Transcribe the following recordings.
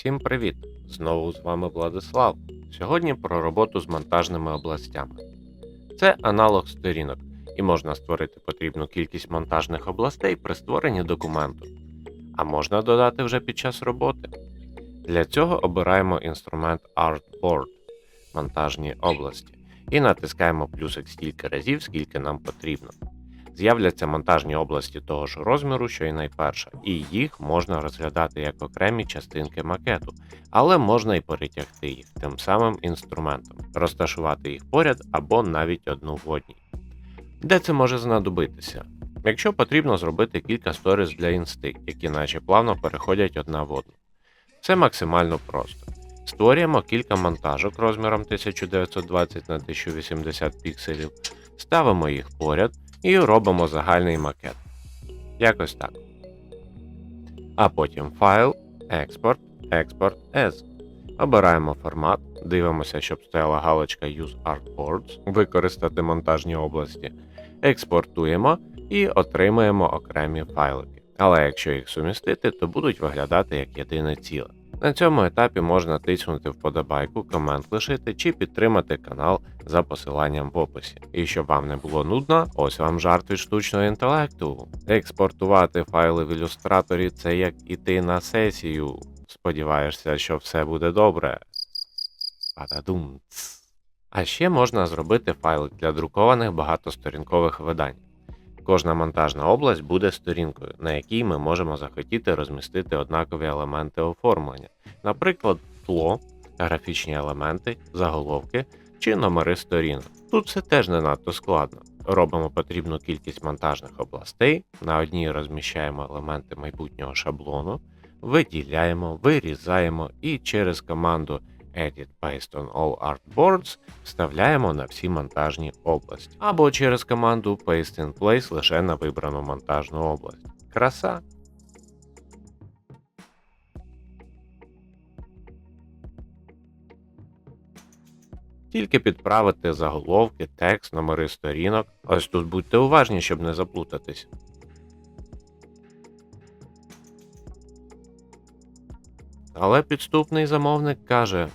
Всім привіт! Знову з вами Владислав. Сьогодні про роботу з монтажними областями. Це аналог сторінок, і можна створити потрібну кількість монтажних областей при створенні документу, а можна додати вже під час роботи. Для цього обираємо інструмент Artboard монтажні області і натискаємо плюсик стільки разів, скільки нам потрібно. З'являться монтажні області того ж розміру, що і найперша, і їх можна розглядати як окремі частинки макету, але можна і перетягти їх тим самим інструментом, розташувати їх поряд або навіть одну в одній. Де це може знадобитися? Якщо потрібно зробити кілька сторіс для інсти, які наче плавно переходять одна в одну. Це максимально просто. Створюємо кілька монтажок розміром 1920 на 1080 пікселів, ставимо їх поряд і робимо загальний макет. Якось так. А потім файл, експорт, експорт as. Обираємо формат, дивимося, щоб стояла галочка Use Artboards, використати монтажні області, експортуємо і отримуємо окремі файлики. Але якщо їх сумістити, то будуть виглядати як єдине ціле. На цьому етапі можна тиснути вподобайку, комент лишити чи підтримати канал за посиланням в описі. І щоб вам не було нудно, ось вам жарт від штучного інтелекту. Експортувати файли в ілюстраторі це як іти на сесію. Сподіваєшся, що все буде добре. А ще можна зробити файлик для друкованих багатосторінкових видань. Кожна монтажна область буде сторінкою, на якій ми можемо захотіти розмістити однакові елементи оформлення, наприклад, тло, графічні елементи, заголовки чи номери сторінок. Тут все теж не надто складно. Робимо потрібну кількість монтажних областей, на одній розміщаємо елементи майбутнього шаблону, виділяємо, вирізаємо і через команду Edit Based on All Artboards вставляємо на всі монтажні області. Або через команду Paste in Place лише на вибрану монтажну область. Краса! Тільки підправити заголовки, текст, номери сторінок. Ось тут будьте уважні, щоб не заплутатись. Але підступний замовник каже: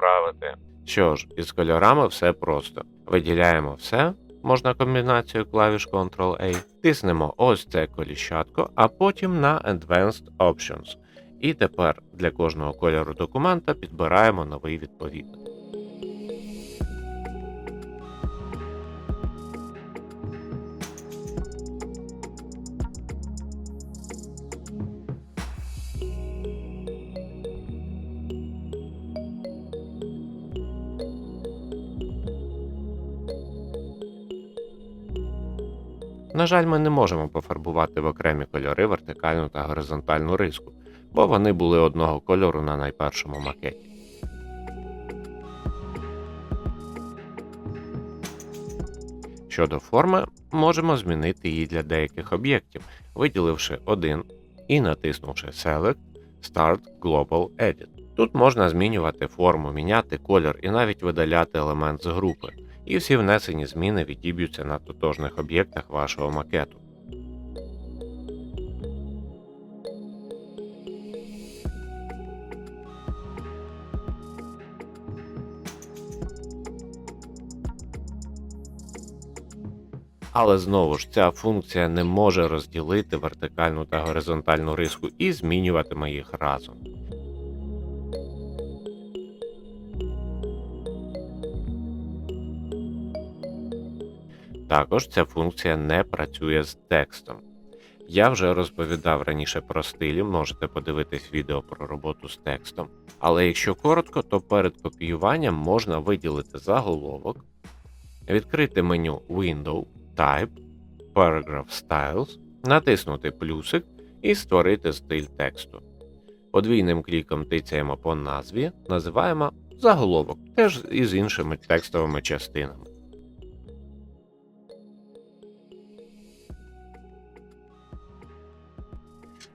треба. Що ж, із кольорами все просто. Виділяємо все, можна комбінацію клавіш Ctrl-A, тиснемо ось це коліщатко, а потім на Advanced Options. І тепер для кожного кольору документа підбираємо новий відповідник. На жаль, ми не можемо пофарбувати в окремі кольори вертикальну та горизонтальну риску, бо вони були одного кольору на найпершому макеті. Щодо форми, можемо змінити її для деяких об'єктів, виділивши один і натиснувши Select Start Global Edit. Тут можна змінювати форму, міняти колір і навіть видаляти елемент з групи і всі внесені зміни відіб'ються на тотожних об'єктах вашого макету. Але знову ж ця функція не може розділити вертикальну та горизонтальну риску і змінюватиме їх разом. Також ця функція не працює з текстом. Я вже розповідав раніше про стилі, можете подивитись відео про роботу з текстом. Але якщо коротко, то перед копіюванням можна виділити заголовок, відкрити меню Window, Type, Paragraph Styles, натиснути плюсик і створити стиль тексту. Подвійним кліком тицяємо по назві, називаємо заголовок, теж із іншими текстовими частинами.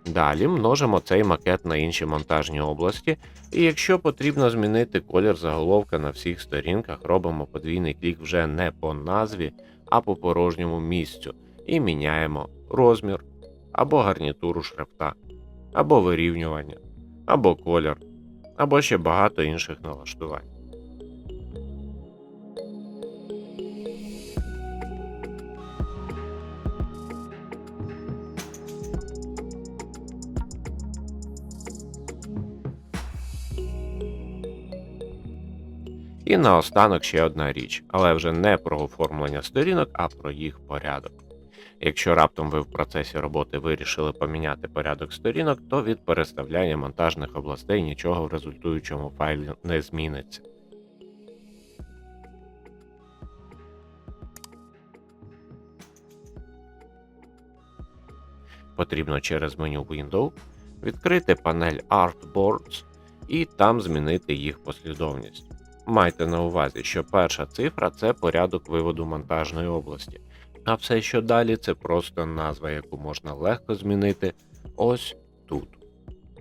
Далі множимо цей макет на інші монтажні області, і якщо потрібно змінити колір заголовка на всіх сторінках, робимо подвійний клік вже не по назві, а по порожньому місцю, і міняємо розмір або гарнітуру шрифта. або вирівнювання, або колір, або ще багато інших налаштувань. І наостанок ще одна річ, але вже не про оформлення сторінок, а про їх порядок. Якщо раптом ви в процесі роботи вирішили поміняти порядок сторінок, то від переставляння монтажних областей нічого в результуючому файлі не зміниться. Потрібно через меню Window відкрити панель Artboards і там змінити їх послідовність. Майте на увазі, що перша цифра це порядок виводу монтажної області, а все, що далі, це просто назва, яку можна легко змінити ось тут.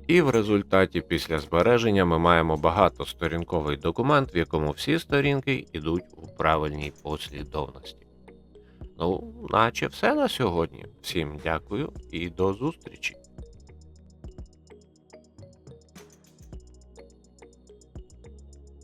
І в результаті після збереження ми маємо багатосторінковий документ, в якому всі сторінки йдуть у правильній послідовності. Ну, наче все на сьогодні. Всім дякую і до зустрічі!